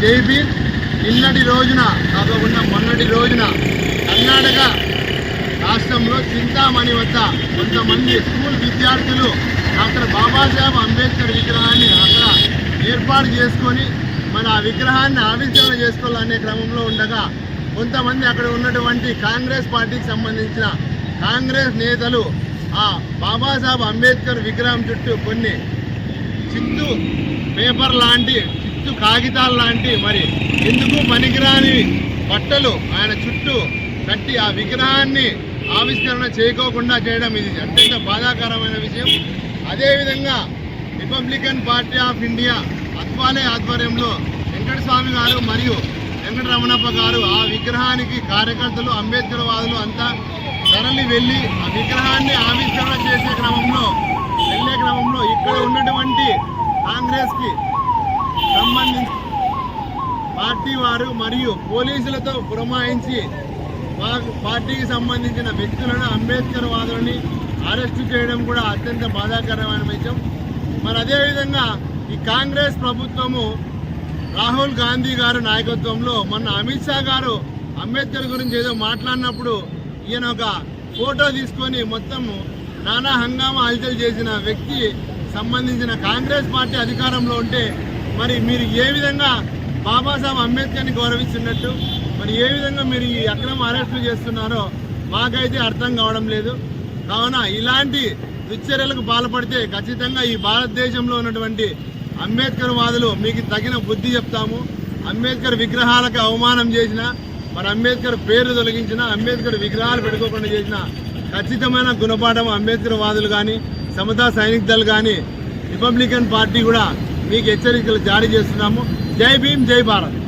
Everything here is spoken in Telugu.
జై నిన్నటి రోజున కాకుండా మొన్నటి రోజున కర్ణాటక రాష్ట్రంలో చింతామణి వద్ద కొంతమంది స్కూల్ విద్యార్థులు డాక్టర్ బాబాసాహెబ్ అంబేద్కర్ విగ్రహాన్ని అక్కడ ఏర్పాటు చేసుకొని మన ఆ విగ్రహాన్ని ఆవిష్కరణ చేసుకోవాలనే క్రమంలో ఉండగా కొంతమంది అక్కడ ఉన్నటువంటి కాంగ్రెస్ పార్టీకి సంబంధించిన కాంగ్రెస్ నేతలు ఆ బాబాసాహెబ్ అంబేద్కర్ విగ్రహం చుట్టూ కొన్ని చిత్తు పేపర్ లాంటి చిత్తు కాగితాలు లాంటి మరి ఎందుకు పనికిరాని బట్టలు ఆయన చుట్టూ కట్టి ఆ విగ్రహాన్ని ఆవిష్కరణ చేయకోకుండా చేయడం ఇది అత్యంత బాధాకరమైన విషయం. అదేవిధంగా Republican party of India Athawale ఆధ్వర్యంలో వెంకటస్వామి గారు మరియు వెంకటరమణప్ప గారు ఆ విగ్రహానికి కార్యకర్తలు అంబేద్కర్ వాదులు అంతా తరలి వెళ్ళి ఆ విగ్రహాన్ని ఆవిష్కరణ చేసే క్రమంలో వెళ్ళే క్రమంలో ఇక్కడ ఉన్నటువంటి కాంగ్రెస్కి సంబంధించి పార్టీ వారు మరియు పోలీసులతో పురమాయించి మా పార్టీకి సంబంధించిన వ్యక్తులను అంబేద్కర్ వాదులని అరెస్టు చేయడం కూడా అత్యంత బాధాకరమైన విషయం. మరి అదేవిధంగా ఈ కాంగ్రెస్ ప్రభుత్వము రాహుల్ గాంధీ గారు నాయకత్వంలో మొన్న అమిత్ షా గారు అంబేద్కర్ గురించి ఏదో మాట్లాడినప్పుడు ఈయన ఒక ఫోటో తీసుకొని మొత్తం నానా హంగామా హల్చల్ చేసిన వ్యక్తి సంబంధించిన కాంగ్రెస్ పార్టీ అధికారంలో ఉంటే మరి మీరు ఏ విధంగా బాబాసాహెబ్ అంబేద్కర్ని గౌరవించినట్టు మరి ఏ విధంగా మీరు ఈ అక్రమ అరెస్టులు చేస్తున్నారో మాకైతే అర్థం కావడం లేదు. కావున ఇలాంటి దుశ్చర్యలకు పాల్పడితే ఖచ్చితంగా ఈ భారతదేశంలో ఉన్నటువంటి అంబేద్కర్ వాదులు మీకు తగిన బుద్ధి చెప్తాము. అంబేద్కర్ విగ్రహాలకు అవమానం చేసిన మరి అంబేద్కర్ పేరు తొలగించిన అంబేద్కర్ విగ్రహాలు పెట్టుకోకుండా చేసిన ఖచ్చితమైన గుణపాఠం అంబేద్కర్ వాదులు కానీ సమతా సైనిక దళ్ కానీ రిపబ్లికన్ పార్టీ కూడా మీకు హెచ్చరికలు జారీ చేస్తున్నాము. జై భీమ్ జై భారత్.